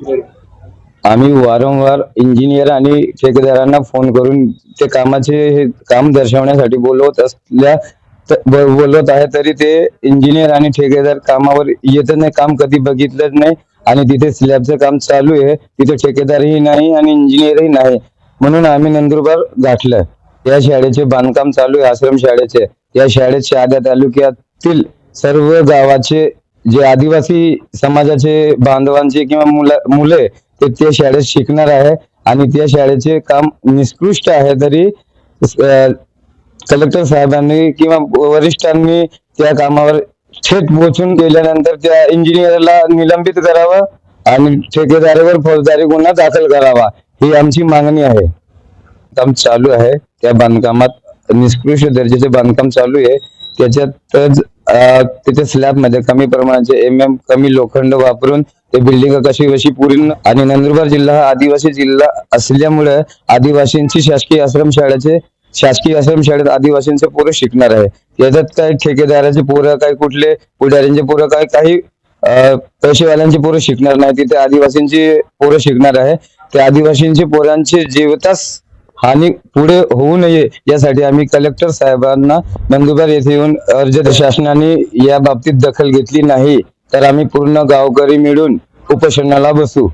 आम्ही वारंवार इंजिनियर आणि ठेकेदारांना फोन करून ते कामाचे हे काम दर्शवण्यासाठी बोलवत असल्या बोलवत आहे तरी ते इंजिनियर आणि ठेकेदार कामावर येत नाही काम कधी बघितलंच नाही आणि तिथे स्लॅबचं काम चालू आहे तिथे ठेकेदारही नाही आणि इंजिनियरही नाही. म्हणून आम्ही नंदुरबार गाठलं या शाळेचे बांधकाम चालू आहे आश्रम शाळेचे. या शाळेत शहादा तालुक्यातील सर्व गावाचे जे आदिवासी समाजाचे बांधवांचे किंवा मुला मुले ते त्या शाळेत शिकणार आहे आणि त्या शाळेचे काम निष्कृष्ट आहे तरी कलेक्टर साहेबांनी किंवा वरिष्ठांनी त्या कामावर थेट पोचून गेल्यानंतर त्या इंजिनियरला निलंबित करावं आणि ठेकेदारीवर फौजदारी गुन्हा दाखल करावा ही आमची मागणी आहे. काम चालू आहे त्या बांधकामात निष्कृष्ट दर्जाचे बांधकाम चालू आहे. त्याच्यातच त्याच्या स्लॅबमध्ये कमी प्रमाणाचे एम एम कमी लोखंड वापरून ते बिल्डिंग कशी कशी पुरी आणि नंदुरबार जिल्हा हा आदिवासी जिल्हा असल्यामुळे आदिवासींची शासकीय आश्रम शाळेचे शासकीय आश्रम शाळेत आदिवासींचे पोरं शिकणार आहे. याच्यात काय ठेकेदाराचे पोरं काय कुठले पुढाऱ्यांचे पोरं काय काही पैसेवाल्यांची पोरं शिकणार नाही. तिथे आदिवासींची पोरं शिकणार आहे. त्या आदिवासींची पोरांची जीवतास हानी पुढे होऊ नये यासाठी आम्ही कलेक्टर साहेबांना नंदुरबार येथे येऊन अर्ज शासनाने या बाबतीत दखल घेतली नाही. तर आम्ही पूर्ण गावकरी मिळून उपोषणाला बसू.